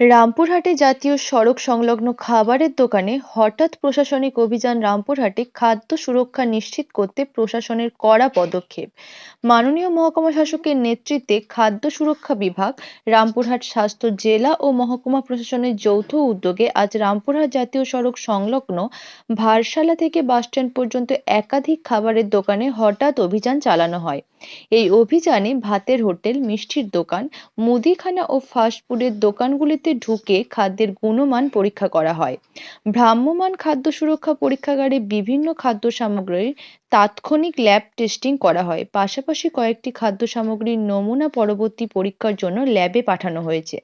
রামপুরহাটে জাতীয় সড়ক সংলগ্ন খাবারের দোকানে হঠাৎ প্রশাসনিক অভিযান রামপুরহাটে খাদ্য সুরক্ষা নিশ্চিত করতে প্রশাসনের কড়া পদক্ষেপ। মাননীয় মহকুমা শাসকের নেতৃত্বে খাদ্য সুরক্ষা বিভাগ, রামপুরহাট স্বাস্থ্য জেলা ও মহকুমা প্রশাসনের যৌথ উদ্যোগে আজ রামপুরহাট জাতীয় সড়ক সংলগ্ন ভারসালা থেকে বাসস্ট্যান্ড পর্যন্ত একাধিক খাবারের দোকানে হঠাৎ অভিযান চালানো হয়। এই অভিযানে ভাতের হোটেল, মিষ্টির দোকান, মুদিখানা ও ফাস্টফুডের দোকানগুলিতে ঢুকে খাদ্যের গুণমান পরীক্ষা করা হয়। ভ্রাম্যমান খাদ্য সুরক্ষা পরীক্ষাগারে বিভিন্ন খাদ্য সামগ্রীর তাৎক্ষণিক ল্যাব টেস্টিং করা হয়। পাশাপাশি কয়েকটি খাদ্য সামগ্রীর নমুনা পরবর্তী পরীক্ষার জন্য ল্যাবে পাঠানো হয়েছে।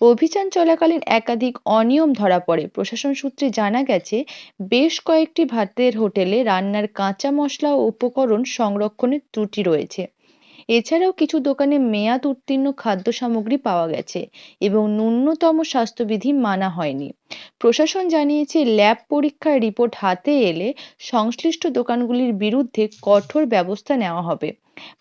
অভিযান চলাকালীন একাধিক অনিয়ম ধরা পড়ে। প্রশাসন সূত্রে জানা গেছে, বেশ কয়েকটি ভাতের হোটেলে রান্নার কাঁচা মশলা ও উপকরণ সংরক্ষণের ত্রুটি রয়েছে। এছাড়াও কিছু দোকানে মেয়াদ উত্তীর্ণ খাদ্য সামগ্রী পাওয়া গেছে এবং ন্যূনতম স্বাস্থ্যবিধি মানা হয়নি। প্রশাসন জানিয়েছে, ল্যাব পরীক্ষার রিপোর্ট হাতে এলে সংশ্লিষ্ট দোকানগুলির বিরুদ্ধে কঠোর ব্যবস্থা নেওয়া হবে।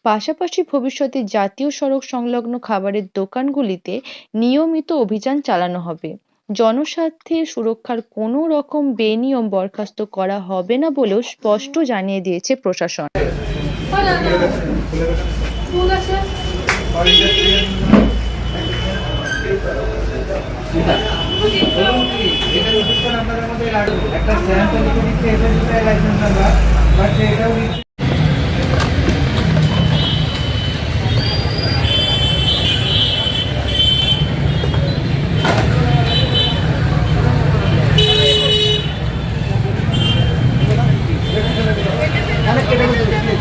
পাশাপাশি ভবিষ্যতে জাতীয় সড়ক সংলগ্ন খাবারের দোকানগুলিতে নিয়মিত অভিযান চালানো হবে। জনস্বার্থের সুরক্ষার কোনো রকম বেনিয়ম বরখাস্ত করা হবে না বলেও স্পষ্ট জানিয়ে দিয়েছে প্রশাসন। ফুল আছে? একটা দিচ্ছে এটা দিচ্ছে লাইসেন্স নাম্বার বাট এটাও দিচ্ছে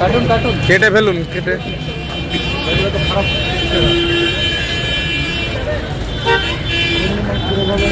কার্টুন কার্টুন কেটে ফেলুন কেটে পুরোভাবে